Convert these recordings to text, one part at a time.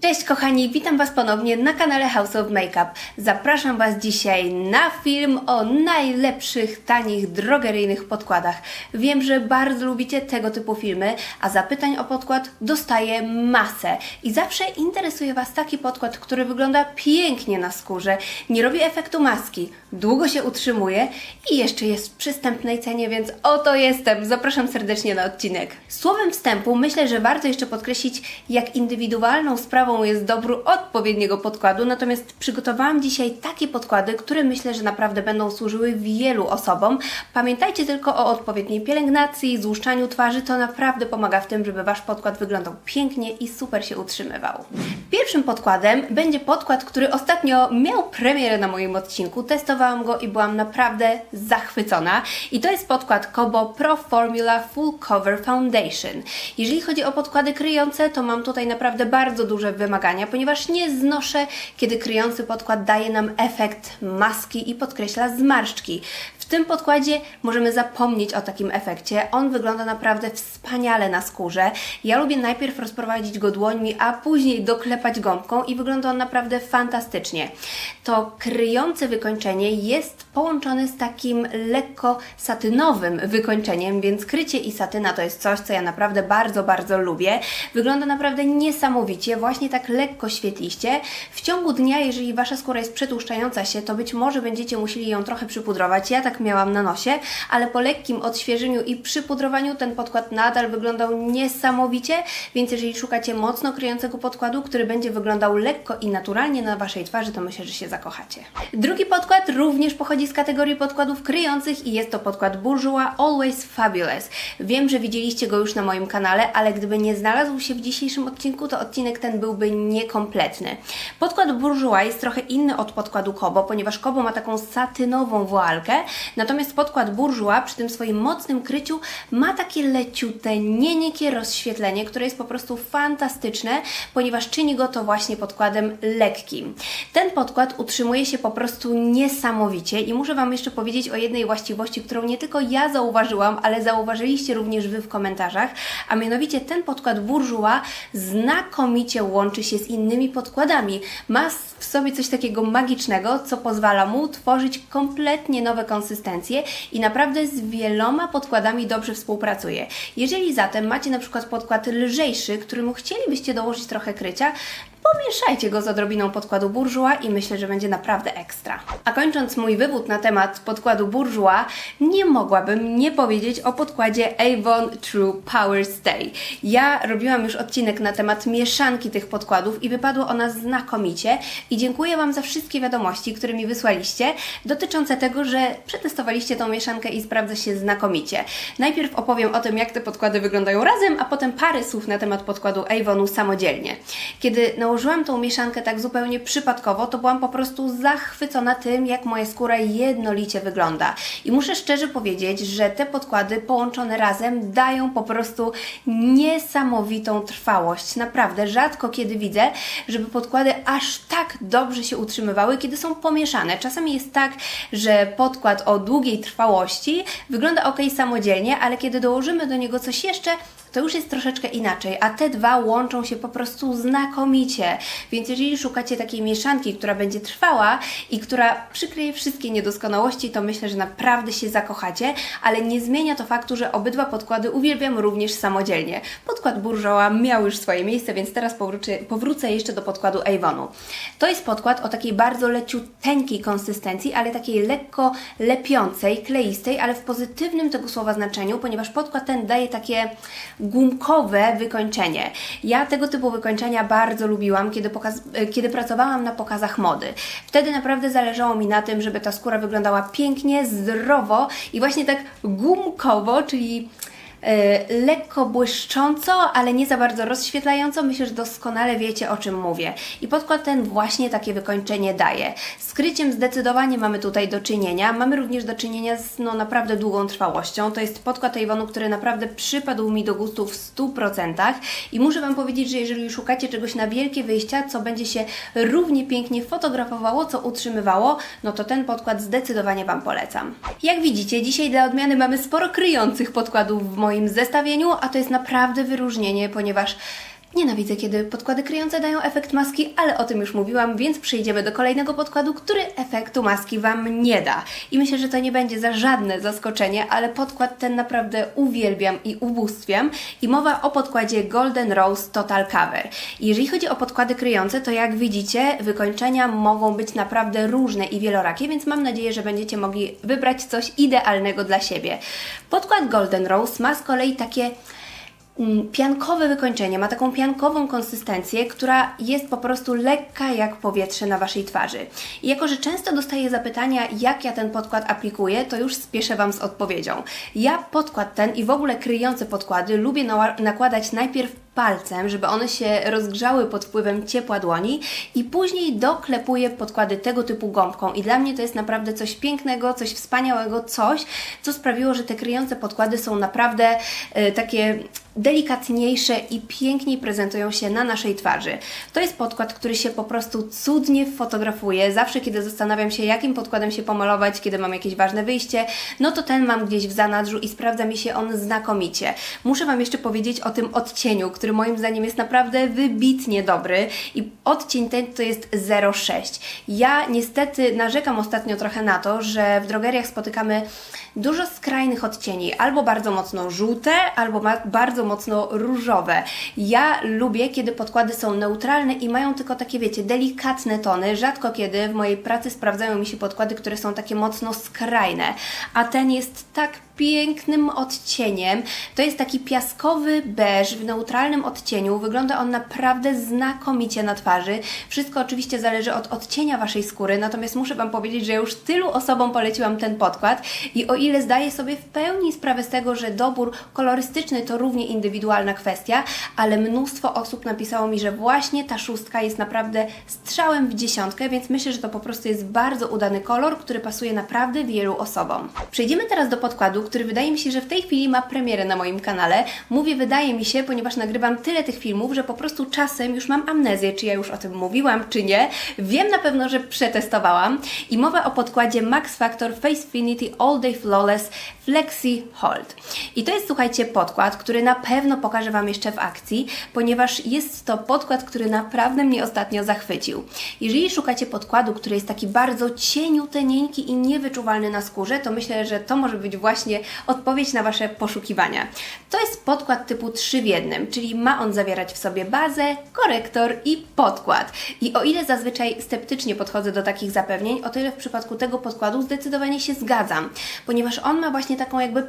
Cześć kochani, witam Was ponownie na kanale House of Makeup. Zapraszam Was dzisiaj na film o najlepszych, tanich, drogeryjnych podkładach. Wiem, że bardzo lubicie tego typu filmy, a zapytań o podkład dostaję masę. I zawsze interesuje Was taki podkład, który wygląda pięknie na skórze, nie robi efektu maski, długo się utrzymuje i jeszcze jest w przystępnej cenie, więc oto jestem. Zapraszam serdecznie na odcinek. Słowem wstępu myślę, że warto jeszcze podkreślić, jak indywidualną sprawą jest dobór odpowiedniego podkładu, natomiast przygotowałam dzisiaj takie podkłady, które myślę, że naprawdę będą służyły wielu osobom. Pamiętajcie tylko o odpowiedniej pielęgnacji, złuszczaniu twarzy, to naprawdę pomaga w tym, żeby Wasz podkład wyglądał pięknie i super się utrzymywał. Pierwszym podkładem będzie podkład, który ostatnio miał premierę na moim odcinku. Testowałam go i byłam naprawdę zachwycona. I to jest podkład Kobo Pro Formula Full Cover Foundation. Jeżeli chodzi o podkłady kryjące, to mam tutaj naprawdę bardzo duże wymagania, ponieważ nie znoszę, kiedy kryjący podkład daje nam efekt maski i podkreśla zmarszczki. Tym podkładzie możemy zapomnieć o takim efekcie. On wygląda naprawdę wspaniale na skórze. Ja lubię najpierw rozprowadzić go dłońmi, a później doklepać gąbką i wygląda on naprawdę fantastycznie. To kryjące wykończenie jest połączone z takim lekko satynowym wykończeniem, więc krycie i satyna to jest coś, co ja naprawdę bardzo, bardzo lubię. Wygląda naprawdę niesamowicie, właśnie tak lekko świetliście. W ciągu dnia, jeżeli Wasza skóra jest przetłuszczająca się, to być może będziecie musieli ją trochę przypudrować. Ja tak miałam na nosie, ale po lekkim odświeżeniu i przypudrowaniu ten podkład nadal wyglądał niesamowicie, więc jeżeli szukacie mocno kryjącego podkładu, który będzie wyglądał lekko i naturalnie na Waszej twarzy, to myślę, że się zakochacie. Drugi podkład również pochodzi z kategorii podkładów kryjących i jest to podkład Bourjois Always Fabulous. Wiem, że widzieliście go już na moim kanale, ale gdyby nie znalazł się w dzisiejszym odcinku, to odcinek ten byłby niekompletny. Podkład Bourjois jest trochę inny od podkładu Kobo, ponieważ Kobo ma taką satynową woalkę, natomiast podkład Bourjois przy tym swoim mocnym kryciu ma takie leciute, nieniekie rozświetlenie, które jest po prostu fantastyczne, ponieważ czyni go to właśnie podkładem lekkim. Ten podkład utrzymuje się po prostu niesamowicie i muszę Wam jeszcze powiedzieć o jednej właściwości, którą nie tylko ja zauważyłam, ale zauważyliście również Wy w komentarzach, a mianowicie ten podkład Bourjois znakomicie łączy się z innymi podkładami. Ma w sobie coś takiego magicznego, co pozwala mu tworzyć kompletnie nowe konsystencje i naprawdę z wieloma podkładami dobrze współpracuje. Jeżeli zatem macie na przykład podkład lżejszy, któremu chcielibyście dołożyć trochę krycia, pomieszajcie go z odrobiną podkładu Bourjois i myślę, że będzie naprawdę ekstra. A kończąc mój wywód na temat podkładu Bourjois, nie mogłabym nie powiedzieć o podkładzie Avon True Power Stay. Ja robiłam już odcinek na temat mieszanki tych podkładów i wypadła ona znakomicie i dziękuję Wam za wszystkie wiadomości, które mi wysłaliście dotyczące tego, że przetestowaliście tą mieszankę i sprawdza się znakomicie. Najpierw opowiem o tym, jak te podkłady wyglądają razem, a potem parę słów na temat podkładu Avonu samodzielnie. Kiedy nałożyłam tą mieszankę tak zupełnie przypadkowo, to byłam po prostu zachwycona tym, jak moja skóra jednolicie wygląda. I muszę szczerze powiedzieć, że te podkłady połączone razem dają po prostu niesamowitą trwałość. Naprawdę rzadko kiedy widzę, żeby podkłady aż tak dobrze się utrzymywały, kiedy są pomieszane. Czasami jest tak, że podkład o długiej trwałości wygląda ok samodzielnie, ale kiedy dołożymy do niego coś jeszcze, to już jest troszeczkę inaczej, a te dwa łączą się po prostu znakomicie. Więc jeżeli szukacie takiej mieszanki, która będzie trwała i która przykryje wszystkie niedoskonałości, to myślę, że naprawdę się zakochacie, ale nie zmienia to faktu, że obydwa podkłady uwielbiam również samodzielnie. Podkład Bourjois miał już swoje miejsce, więc teraz powrócę, powrócę jeszcze do podkładu Avonu. To jest podkład o takiej bardzo leciuteńkiej konsystencji, ale takiej lekko lepiącej, kleistej, ale w pozytywnym tego słowa znaczeniu, ponieważ podkład ten daje takie gumkowe wykończenie. Ja tego typu wykończenia bardzo lubiłam, kiedy, kiedy pracowałam na pokazach mody. Wtedy naprawdę zależało mi na tym, żeby ta skóra wyglądała pięknie, zdrowo i właśnie tak gumkowo, czyli lekko błyszcząco, ale nie za bardzo rozświetlająco. Myślę, że doskonale wiecie o czym mówię. I podkład ten właśnie takie wykończenie daje. Z kryciem zdecydowanie mamy tutaj do czynienia. Mamy również do czynienia z no, naprawdę długą trwałością. To jest podkład Avonu, który naprawdę przypadł mi do gustu w 100%. I muszę Wam powiedzieć, że jeżeli szukacie czegoś na wielkie wyjścia, co będzie się równie pięknie fotografowało, co utrzymywało, no to ten podkład zdecydowanie Wam polecam. Jak widzicie, dzisiaj dla odmiany mamy sporo kryjących podkładów w moim zestawieniu, a to jest naprawdę wyróżnienie, ponieważ Nienawidzę, kiedy podkłady kryjące dają efekt maski, ale o tym już mówiłam, więc przejdziemy do kolejnego podkładu, który efektu maski Wam nie da. I myślę, że to nie będzie za żadne zaskoczenie, ale podkład ten naprawdę uwielbiam i ubóstwiam. I mowa o podkładzie Golden Rose Total Cover. Jeżeli chodzi o podkłady kryjące, to jak widzicie, wykończenia mogą być naprawdę różne i wielorakie, więc mam nadzieję, że będziecie mogli wybrać coś idealnego dla siebie. Podkład Golden Rose ma z kolei takie piankowe wykończenie, ma taką piankową konsystencję, która jest po prostu lekka jak powietrze na Waszej twarzy. I jako, że często dostaję zapytania, jak ja ten podkład aplikuję, to już spieszę Wam z odpowiedzią. Ja podkład ten i w ogóle kryjące podkłady lubię nakładać najpierw palcem, żeby one się rozgrzały pod wpływem ciepła dłoni i później doklepuję podkłady tego typu gąbką i dla mnie to jest naprawdę coś pięknego, coś wspaniałego, coś, co sprawiło, że te kryjące podkłady są naprawdę e, takie delikatniejsze i piękniej prezentują się na naszej twarzy. To jest podkład, który się po prostu cudnie fotografuje. Zawsze, kiedy zastanawiam się, jakim podkładem się pomalować, kiedy mam jakieś ważne wyjście, no to ten mam gdzieś w zanadrzu i sprawdza mi się on znakomicie. Muszę Wam jeszcze powiedzieć o tym odcieniu, który moim zdaniem jest naprawdę wybitnie dobry i odcień ten to jest 06. Ja niestety narzekam ostatnio trochę na to, że w drogeriach spotykamy dużo skrajnych odcieni, albo bardzo mocno żółte, albo bardzo mocno różowe. Ja lubię, kiedy podkłady są neutralne i mają tylko takie, wiecie, delikatne tony. Rzadko kiedy w mojej pracy sprawdzają mi się podkłady, które są takie mocno skrajne, a ten jest tak pięknym odcieniem. To jest taki piaskowy beż w neutralnym odcieniu. Wygląda on naprawdę znakomicie na twarzy. Wszystko oczywiście zależy od odcienia Waszej skóry, natomiast muszę Wam powiedzieć, że już tylu osobom poleciłam ten podkład i o ile zdaję sobie w pełni sprawę z tego, że dobór kolorystyczny to równie indywidualna kwestia, ale mnóstwo osób napisało mi, że właśnie ta szóstka jest naprawdę strzałem w dziesiątkę, więc myślę, że to po prostu jest bardzo udany kolor, który pasuje naprawdę wielu osobom. Przejdziemy teraz do podkładu, który wydaje mi się, że w tej chwili ma premierę na moim kanale. Mówię wydaje mi się, ponieważ nagrywam tyle tych filmów, że po prostu czasem już mam amnezję, czy ja już o tym mówiłam, czy nie. Wiem na pewno, że przetestowałam i mowa o podkładzie Max Factor Facefinity All Day Flawless Flexi Hold. I to jest, słuchajcie, podkład, który na pewno pokażę Wam jeszcze w akcji, ponieważ jest to podkład, który naprawdę mnie ostatnio zachwycił. Jeżeli szukacie podkładu, który jest taki bardzo cieniutenieńki i niewyczuwalny na skórze, to myślę, że to może być właśnie odpowiedź na Wasze poszukiwania. To jest podkład typu 3 w jednym, czyli ma on zawierać w sobie bazę, korektor i podkład. I o ile zazwyczaj sceptycznie podchodzę do takich zapewnień, o tyle w przypadku tego podkładu zdecydowanie się zgadzam, ponieważ on ma właśnie taką jakby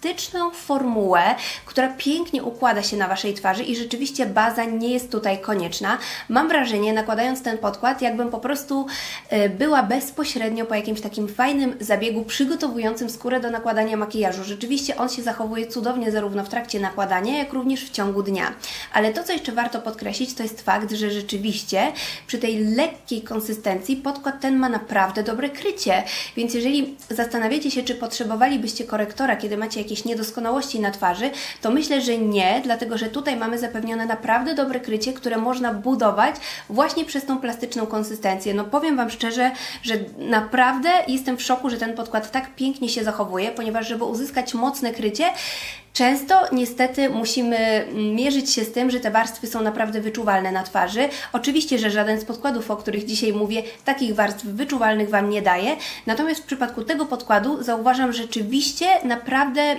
plastyczną formułę, która pięknie układa się na Waszej twarzy i rzeczywiście baza nie jest tutaj konieczna. Mam wrażenie, nakładając ten podkład, jakbym po prostu e, była bezpośrednio po jakimś takim fajnym zabiegu przygotowującym skórę do nakładania makijażu. Rzeczywiście on się zachowuje cudownie zarówno w trakcie nakładania, jak również w ciągu dnia. Ale to, co jeszcze warto podkreślić, to jest fakt, że rzeczywiście przy tej lekkiej konsystencji podkład ten ma naprawdę dobre krycie. Więc jeżeli zastanawiacie się, czy potrzebowalibyście korektora, kiedy macie jakieś niedoskonałości na twarzy, to myślę, że nie, dlatego że tutaj mamy zapewnione naprawdę dobre krycie, które można budować właśnie przez tą plastyczną konsystencję. No powiem Wam szczerze, że naprawdę jestem w szoku, że ten podkład tak pięknie się zachowuje, ponieważ żeby uzyskać mocne krycie, Często niestety musimy mierzyć się z tym, że te warstwy są naprawdę wyczuwalne na twarzy. Oczywiście, że żaden z podkładów, o których dzisiaj mówię, takich warstw wyczuwalnych Wam nie daje. Natomiast w przypadku tego podkładu zauważam rzeczywiście naprawdę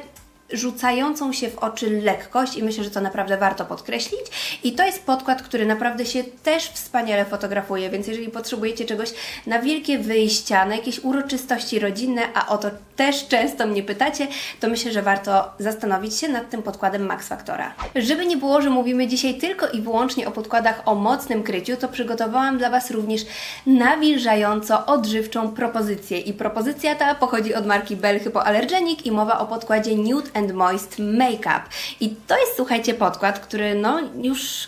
rzucającą się w oczy lekkość i myślę, że to naprawdę warto podkreślić. I to jest podkład, który naprawdę się też wspaniale fotografuje, więc jeżeli potrzebujecie czegoś na wielkie wyjścia, na jakieś uroczystości rodzinne, a o to też często mnie pytacie, to myślę, że warto zastanowić się nad tym podkładem Max Factora. Żeby nie było, że mówimy dzisiaj tylko i wyłącznie o podkładach o mocnym kryciu, to przygotowałam dla Was również nawilżająco odżywczą propozycję. I propozycja ta pochodzi od marki Bell Hypoallergenic i mowa o podkładzie Nude and Moist Makeup. I to jest, słuchajcie, podkład, który no już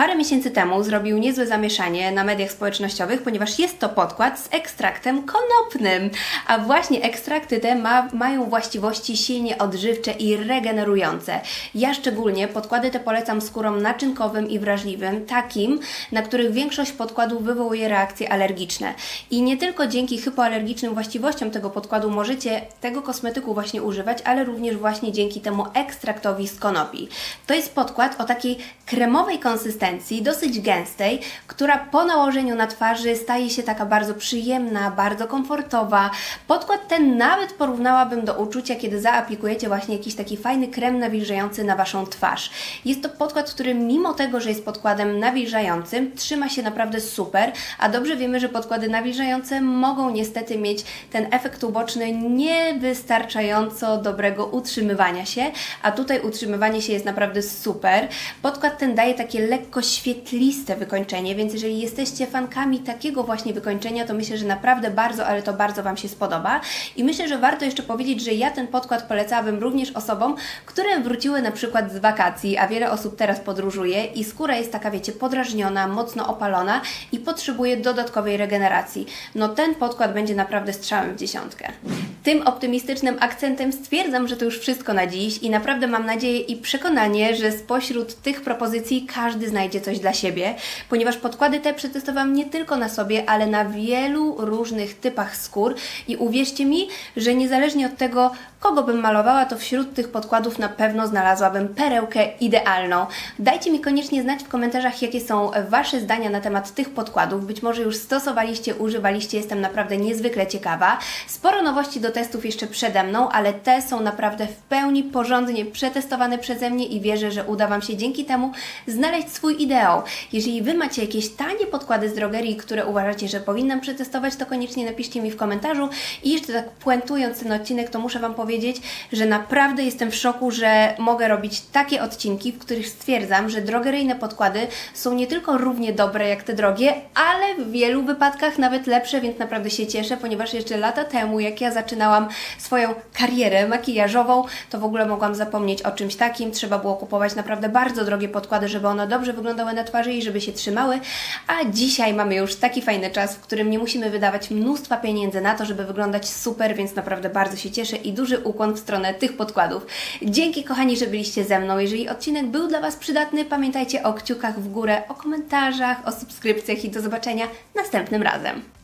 parę miesięcy temu zrobił niezłe zamieszanie na mediach społecznościowych, ponieważ jest to podkład z ekstraktem konopnym. A właśnie ekstrakty te ma, mają właściwości silnie odżywcze i regenerujące. Ja szczególnie podkłady te polecam skórom naczynkowym i wrażliwym, takim, na których większość podkładów wywołuje reakcje alergiczne. I nie tylko dzięki hypoalergicznym właściwościom tego podkładu możecie tego kosmetyku właśnie używać, ale również właśnie dzięki temu ekstraktowi z konopi. To jest podkład o takiej kremowej konsystencji, dosyć gęstej, która po nałożeniu na twarzy staje się taka bardzo przyjemna, bardzo komfortowa. Podkład ten nawet porównałabym do uczucia, kiedy zaaplikujecie właśnie jakiś taki fajny krem nawilżający na Waszą twarz. Jest to podkład, który mimo tego, że jest podkładem nawilżającym, trzyma się naprawdę super, a dobrze wiemy, że podkłady nawilżające mogą niestety mieć ten efekt uboczny niewystarczająco dobrego utrzymywania się, a tutaj utrzymywanie się jest naprawdę super. Podkład ten daje takie lekko świetliste wykończenie, więc jeżeli jesteście fankami takiego właśnie wykończenia, to myślę, że naprawdę bardzo, ale to bardzo Wam się spodoba. I myślę, że warto jeszcze powiedzieć, że ja ten podkład polecałabym również osobom, które wróciły na przykład z wakacji, a wiele osób teraz podróżuje i skóra jest taka, wiecie, podrażniona, mocno opalona i potrzebuje dodatkowej regeneracji. No ten podkład będzie naprawdę strzałem w dziesiątkę. Tym optymistycznym akcentem stwierdzam, że to już wszystko na dziś i naprawdę mam nadzieję i przekonanie, że spośród tych propozycji każdy znajdzie coś dla siebie, ponieważ podkłady te przetestowałam nie tylko na sobie, ale na wielu różnych typach skór i uwierzcie mi, że niezależnie od tego, kogo bym malowała, to wśród tych podkładów na pewno znalazłabym perełkę idealną. Dajcie mi koniecznie znać w komentarzach, jakie są Wasze zdania na temat tych podkładów. Być może już stosowaliście, używaliście, jestem naprawdę niezwykle ciekawa. Sporo nowości do testów jeszcze przede mną, ale te są naprawdę w pełni porządnie przetestowane przeze mnie i wierzę, że uda Wam się dzięki temu znaleźć swój ideał. Jeżeli Wy macie jakieś tanie podkłady z drogerii, które uważacie, że powinnam przetestować, to koniecznie napiszcie mi w komentarzu. I jeszcze tak puentując ten odcinek, to muszę Wam powiedzieć, że naprawdę jestem w szoku, że mogę robić takie odcinki, w których stwierdzam, że drogeryjne podkłady są nie tylko równie dobre jak te drogie, ale w wielu wypadkach nawet lepsze, więc naprawdę się cieszę, ponieważ jeszcze lata temu, jak ja zaczynałam swoją karierę makijażową, to w ogóle mogłam zapomnieć o czymś takim. Trzeba było kupować naprawdę bardzo drogie podkłady, żeby one dobrze wyglądały na twarzy i żeby się trzymały. A dzisiaj mamy już taki fajny czas, w którym nie musimy wydawać mnóstwa pieniędzy na to, żeby wyglądać super, więc naprawdę bardzo się cieszę i duży ukłon w stronę tych podkładów. Dzięki kochani, że byliście ze mną. Jeżeli odcinek był dla Was przydatny, pamiętajcie o kciukach w górę, o komentarzach, o subskrypcjach i do zobaczenia następnym razem.